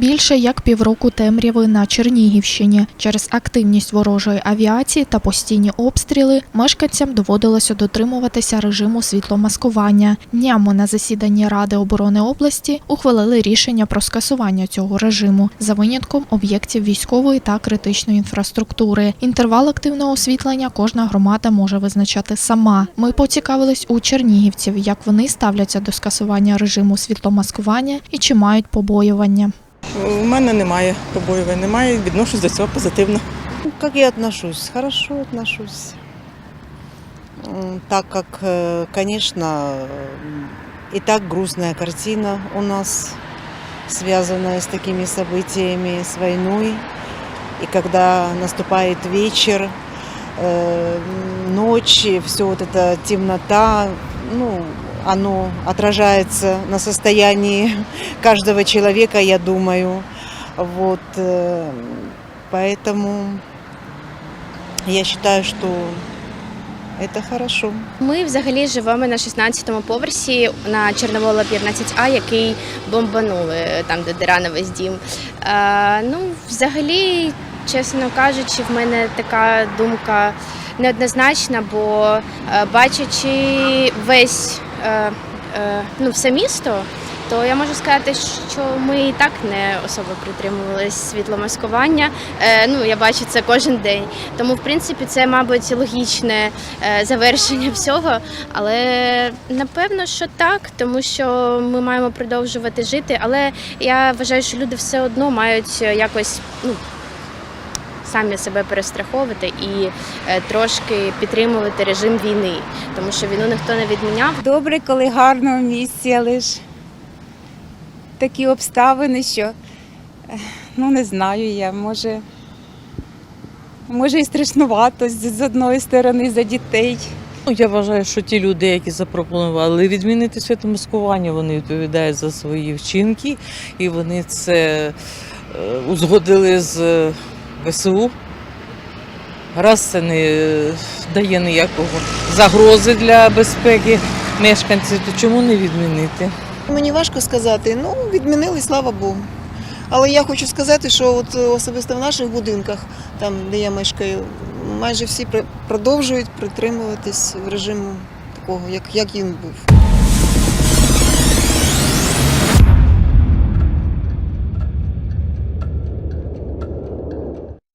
більше як півроку темряви на Чернігівщині. Через активність ворожої авіації та постійні обстріли мешканцям доводилося дотримуватися режиму світломаскування. Днями на засіданні Ради оборони області ухвалили рішення про скасування цього режиму за винятком об'єктів військової та критичної інфраструктури. Інтервал активного освітлення кожна громада може визначати сама. Ми поцікавились у чернігівців, як вони ставляться до скасування режиму світломаскування і чи мають побоювання. У мене немає побоювань, немає, відношусь до цього позитивно. Ну, Как я отношусь? Хорошо отношусь. М, Так как, э, конечно, м, и так грустная картина у нас, связанная с такими событиями, с войной. И когда наступает вечер, э, м, ночь, все вот эта темнота, ну, оно отражается на состоянии каждого человека, я думаю. Вот, э, поэтому я считаю, что это хорошо. Ми взагалі живемо на 16-му поверсі на Чорновола 15А, який бомбанули там, де дира на весь дім. Е, ну, взагалі, чесно кажучи, в мене така думка неоднозначна, бо е, бачачи весь е, е, ну, все місто. То я можу сказати, що ми і так не особо притримувалися світломаскування. Е, ну я бачу це кожен день. Тому, в принципі, це, мабуть, логічне е, завершення всього. Але напевно, що так, тому що ми маємо продовжувати жити. Але я вважаю, що люди все одно мають е, якось ну, самі себе перестраховувати і е, трошки підтримувати режим війни, тому що війну ніхто не відміняв. Добре, коли гарно в місті, але ж такі обставини, що ну не знаю я, може, може і страшнувато з з одної сторони за дітей. Ну, я вважаю, що ті люди, які запропонували відмінити святомаскування, вони відповідають за свої вчинки і вони це е, узгодили з е, ВСУ. Раз це не дає ніякого загрози для безпеки мешканців, то чому не відмінити? Мені важко сказати. Ну, відмінили, слава Богу. Але я хочу сказати, що от особисто в наших будинках, там де я мешкаю, майже всі продовжують притримуватись в режиму такого, як, як він був.